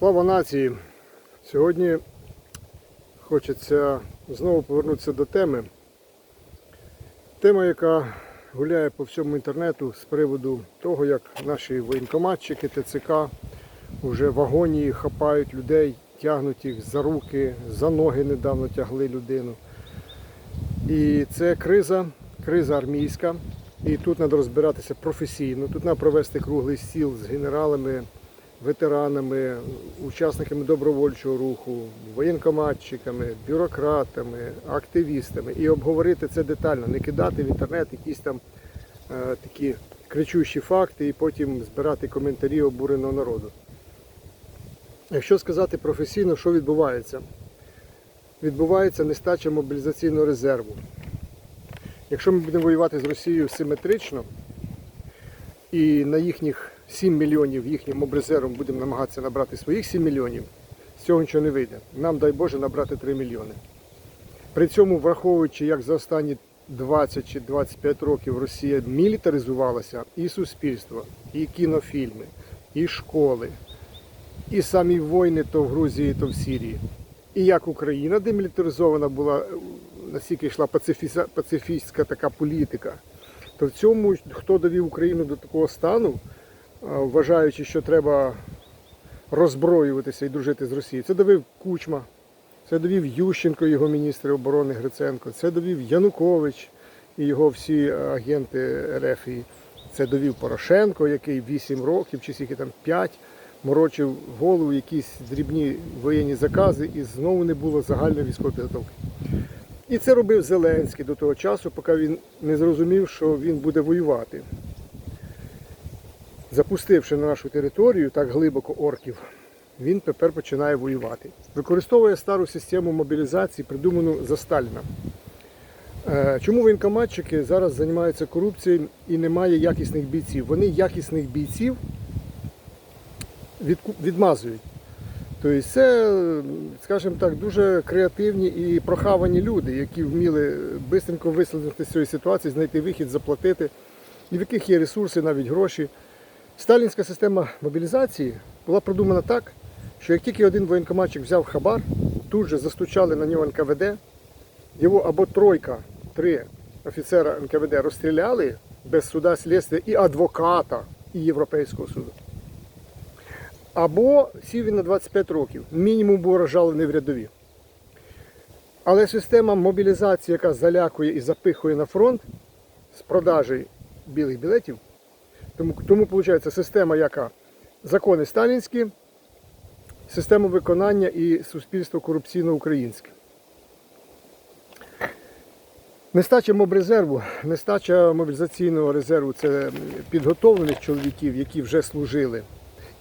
Слава нації! Сьогодні хочеться знову повернутися до теми. Тема, яка гуляє по всьому інтернету з приводу того, як наші воєнкоматчики ТЦК вже в агонії хапають людей, тягнуть їх за руки, за ноги недавно тягли людину. І це криза, криза армійська. І тут треба розбиратися професійно. Тут треба провести круглий стіл з генералами, ветеранами, учасниками добровольчого руху, воєнкоматчиками, бюрократами, активістами і обговорити це детально, не кидати в інтернет якісь там е, такі кричущі факти і потім збирати коментарі обуреного народу. Якщо сказати професійно, що відбувається? Відбувається нестача мобілізаційного резерву. Якщо ми будемо воювати з Росією симетрично і на їхніх 7 мільйонів їхнім мобрезервом будемо намагатися набрати своїх 7 мільйонів, з цього нічого не вийде. Нам, дай Боже, набрати 3 мільйони. При цьому, враховуючи, як за останні 20 чи 25 років Росія мілітаризувалася, і суспільство, і кінофільми, і школи, і самі війни то в Грузії, то в Сирії. І як Україна демілітаризована була, настільки йшла пацифістська така політика, то в цьому хто довів Україну до такого стану, вважаючи, що треба роззброюватися і дружити з Росією, це довів Кучма, це довів Ющенко, його міністр оборони Гриценко, це довів Янукович і його всі агенти РФ. Це довів Порошенко, який 8 років чи скільки там 5 морочив голову якісь дрібні воєнні закази, і знову не було загальної військової підготовки. І це робив Зеленський до того часу, поки він не зрозумів, що він буде воювати. Запустивши на нашу територію так глибоко орків, він тепер починає воювати. Використовує стару систему мобілізації, придуману за Сталіна. Е, Чому воєнкоматчики зараз займаються корупцією і немає якісних бійців? Вони якісних бійців відмазують. Тобто це, скажімо так, дуже креативні і прохавані люди, які вміли швидко вислизнути з цієї ситуації, знайти вихід, заплатити, і в яких є ресурси, навіть гроші. Сталінська система мобілізації була продумана так, що як тільки один воєнкоматчик взяв хабар, тут же застучали на нього НКВД, його або тройка, три офіцера НКВД розстріляли без суда слідства і адвоката, і Європейського суду. Або сів він на 25 років, мінімум був розжалений в рядові. Але система мобілізації, яка залякує і запихує на фронт з продажі білих білетів, тому, тому виходить система, яка закони сталінські, система виконання і суспільство корупційно-українське. Нестача мобрезерву, нестача мобілізаційного резерву це підготовлених чоловіків, які вже служили,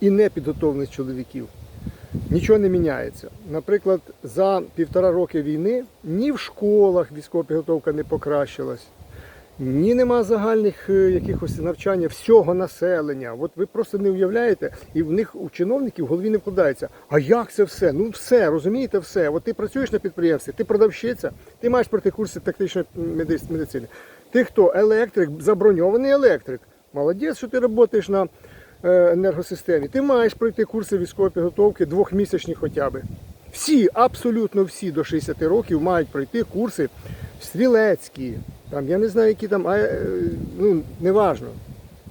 і непідготовлених чоловіків. Нічого не міняється. Наприклад, за півтора роки війни ні в школах військова підготовка не покращилась, ні нема загальних е, якихось навчання всього населення. От ви просто не уявляєте, і в них у чиновників в голові не вкладається. А як це все? Ну все, розумієте, все. От ти працюєш на підприємстві, ти продавщиця, ти маєш пройти курси тактичної меди- медицини. Ти хто? Електрик, заброньований електрик. Молодець, що ти працюєш на е, енергосистемі. Ти маєш пройти курси військової підготовки двохмісячні хоча б. Всі, абсолютно всі до 60 років мають пройти курси стрілецькі, там, я не знаю, які там, а, е, ну, неважно.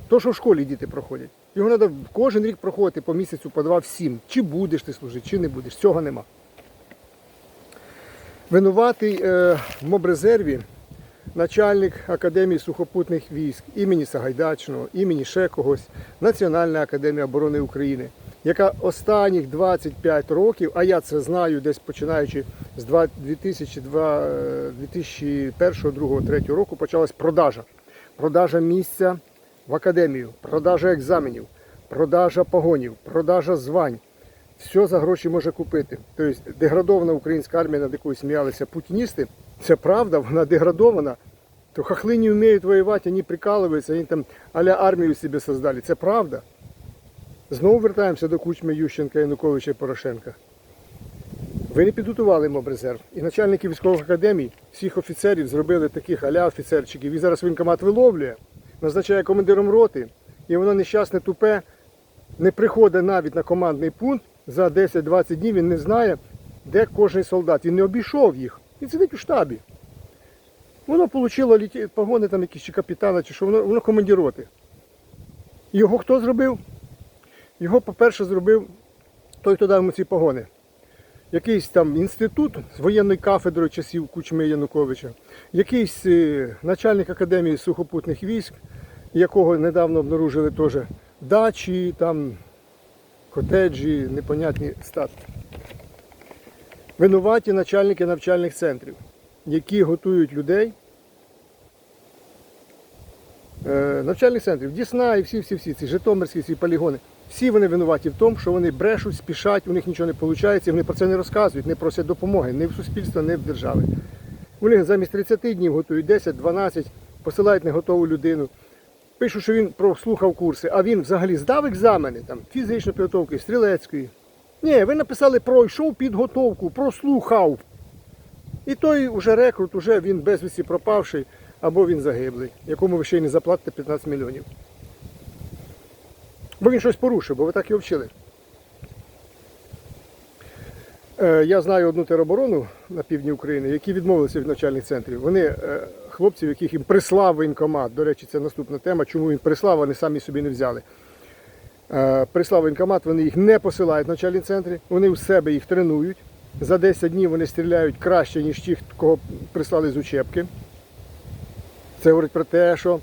То, що в школі діти проходять. Його треба кожен рік проходити по місяцю, по два всім. Чи будеш ти служити, чи не будеш. Цього нема. Винуватий е, в мобрезерві начальник Академії сухопутних військ імені Сагайдачного, імені ще когось, Національна академія оборони України, яка останніх 25 років, а я це знаю десь починаючи з 2002, е, 2001, 2, 3 року, почалась продажа. Продажа місця в академію, продажа екзаменів, продажа погонів, продажа звань. Все за гроші може купити. Тобто деградована українська армія, над якою сміялися путіністи, це правда, вона деградована. То хохли не вміють воювати, вони прикалуються, вони там а-ля армію собі создали. Це правда. Знову вертаємося до кучми Ющенка, Януковича і Порошенка. Ви не підготували мобрезерв. І начальники військових академій, всіх офіцерів зробили таких аля офіцерчиків. І зараз воєнкомат виловлює, назначає командиром роти, і воно нещасне тупе не приходить навіть на командний пункт за 10-20 днів він не знає, де кожен солдат. Він не обійшов їх. Він сидить у штабі. Воно отримало погони там якісь чи капітана, чи що, воно, воно командіроти. Його хто зробив? Його, по-перше, зробив той, хто дав йому ці погони. Якийсь там інститут з воєнної кафедри часів Кучми Януковича, якийсь е, начальник академії сухопутних військ, якого недавно обнаружили теж дачі, там котеджі, непонятні статки. Винуваті начальники навчальних центрів, які готують людей. Е, навчальних центрів, Дісна і всі-всі-всі, ці Житомирські ці полігони. Всі вони винуваті в тому, що вони брешуть, спішать, у них нічого не виходить, вони про це не розказують, не просять допомоги ні в суспільства, ні в держави. Вони замість 30 днів готують 10-12, посилають неготову людину. Пишуть, що він прослухав курси, а він взагалі здав екзамени там, фізичної підготовки, стрілецької. Ні, ви написали пройшов підготовку, прослухав. І той уже рекрут, уже він безвісті пропавший, або він загиблий, якому ви ще й не заплатите 15 мільйонів. Бо він щось порушив, бо ви так його вчили. Е, Я знаю одну тероборону на півдні України, які відмовилися від навчальних центрів. Вони е, хлопців, яких їм прислав воєнкомат. До речі, це наступна тема, чому він прислав, вони самі собі не взяли. Е, Прислав воєнкомат, вони їх не посилають в навчальні центри, вони у себе їх тренують. За 10 днів вони стріляють краще, ніж ті, кого прислали з учебки. Це говорить про те, що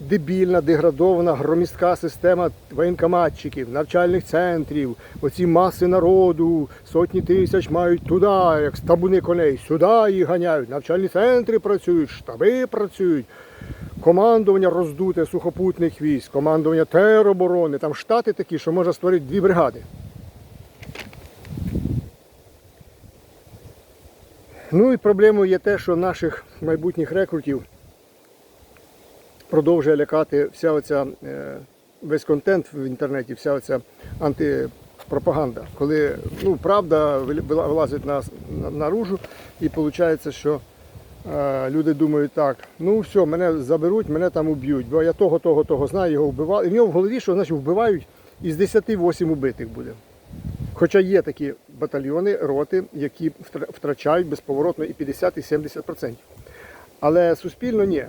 дебільна, деградована, громістка система воєнкоматчиків, навчальних центрів, оці маси народу, сотні тисяч мають туди, як табуни коней, сюди їх ганяють. Навчальні центри працюють, штаби працюють. Командування роздуте сухопутних військ, командування тероборони. Там штати такі, що можна створити дві бригади. Ну і проблемою є те, що наших майбутніх рекрутів продовжує лякати вся оця е, весь контент в інтернеті, вся оця антипропаганда. Коли ну, правда вилазить на, на, наружу і виходить, що е, люди думають так, ну все, мене заберуть, мене там уб'ють, бо я того, того, того знаю, його вбивали. І в нього в голові, що значить вбивають, із 10 8 убитих буде. Хоча є такі батальйони, роти, які втрачають безповоротно і 50, і 70%. Але суспільно ні.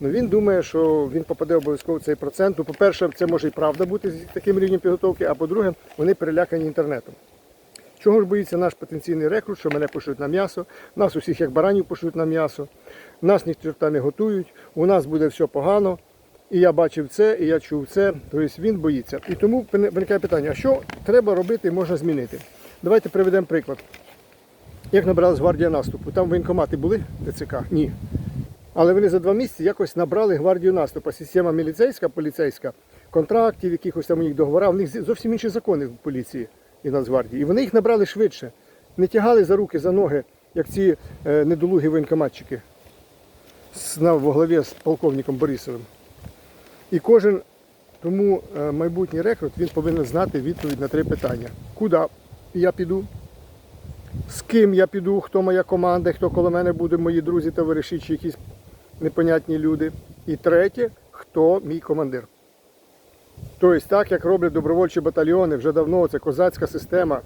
Ну він думає, що він попаде обов'язково в цей процент. Ну, по-перше, це може і правда бути з таким рівнем підготовки, а по-друге, вони перелякані інтернетом. Чого ж боїться наш потенційний рекрут, що мене пошлють на м'ясо, нас усіх як баранів пошлють на м'ясо, нас ніхто не готують, у нас буде все погано. І я бачив це, і я чув це. Тобто він боїться. І тому виникає питання, а що треба робити, можна змінити? Давайте приведемо приклад. Як набралась гвардія наступу? Там воєнкомати були ТЦК? Ні. Але вони за два місяці якось набрали гвардію наступу. Система міліцейська, поліцейська, контрактів, якихось там у них договора. У них зовсім інші закони в поліції і Нацгвардії. І вони їх набрали швидше. Не тягали за руки, за ноги, як ці е, недолугі воєнкоматчики во главі з полковником Борисовим. І кожен тому е, майбутній рекрут він повинен знати відповідь на три питання: куди я піду, з ким я піду, хто моя команда, хто коло мене буде, мої друзі, товариші чи якісь непонятні люди. І третє, хто мій командир. Тобто, так як роблять добровольчі батальйони, вже давно це козацька система,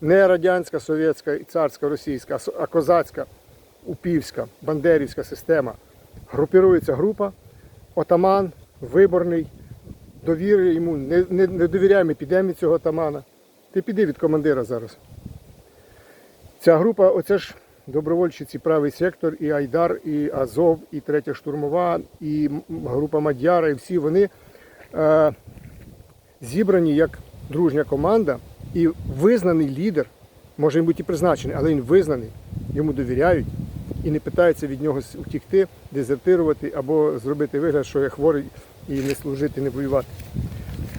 не радянська, совєтська і царська російська, а козацька, упівська, бандерівська система. Групірується група, отаман, виборний, довіри йому, не, не, не довіряємо, підемо від цього отамана. Ти піди від командира зараз. Ця група, оце ж добровольчі ці правий сектор, і Айдар, і Азов, і третя штурмова, і група Мадяра, і всі вони е, зібрані як дружня команда, і визнаний лідер, може він бути і призначений, але він визнаний, йому довіряють і не питаються від нього утікти, дезертирувати або зробити вигляд, що я хворий і не служити, не воювати.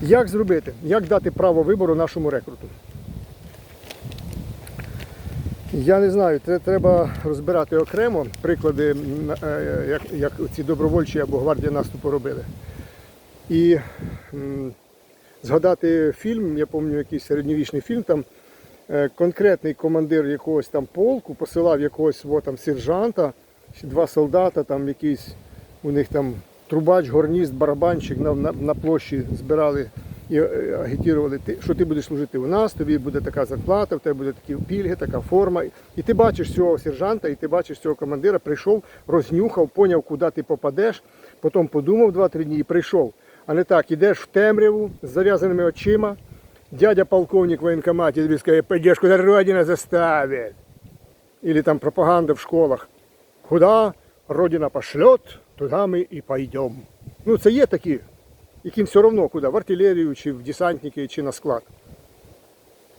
Як зробити? Як дати право вибору нашому рекруту? Я не знаю, це треба розбирати окремо приклади, е, як, як ці добровольчі або гвардія наступу робили. І м, згадати фільм, я пам'ятаю якийсь середньовічний фільм, там е, конкретний командир якогось там полку посилав якогось свого там сержанта, два солдата, там якийсь у них там трубач, горніст, барабанщик на, на, на площі збирали і е, агітували, що ти будеш служити у нас, тобі буде така зарплата, в тебе буде такі пільги, така форма. І ти бачиш цього сержанта, і ти бачиш цього командира, прийшов, рознюхав, поняв, куди ти попадеш, потім подумав 2-3 дні і прийшов. А не так, ідеш в темряву з зав'язаними очима, дядя полковник в воєнкоматі тобі скаже, пойдеш, куди Родина заставить. Или там пропаганда в школах. Куда Родина пошлет, туди ми і пойдемо. Ну, це є такі, яким все одно куди, в артилерію, чи в десантники, чи на склад.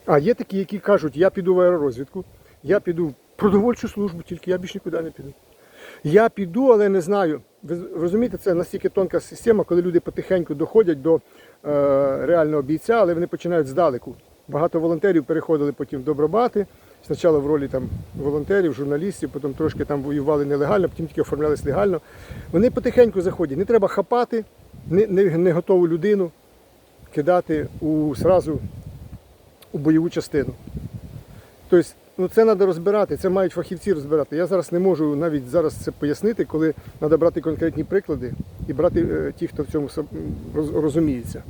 А є такі, які кажуть, я піду в аеророзвідку, я піду в продовольчу службу, тільки я більше нікуди не піду. Я піду, але не знаю. Ви розумієте, це настільки тонка система, коли люди потихеньку доходять до е, реального бійця, але вони починають здалеку. Багато волонтерів переходили потім в добробати. Спочатку в ролі там волонтерів, журналістів, потім трошки там воювали нелегально, потім тільки оформлялись легально. Вони потихеньку заходять. Не треба хапати не, не, не готову людину, кидати у, сразу у бойову частину. Тобто, ну це треба розбирати, це мають фахівці розбирати. Я зараз не можу навіть зараз це пояснити, коли треба брати конкретні приклади і брати е, ті, хто в цьому роз- розуміється.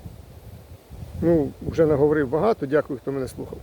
Ну, вже наговорив багато, дякую, хто мене слухав.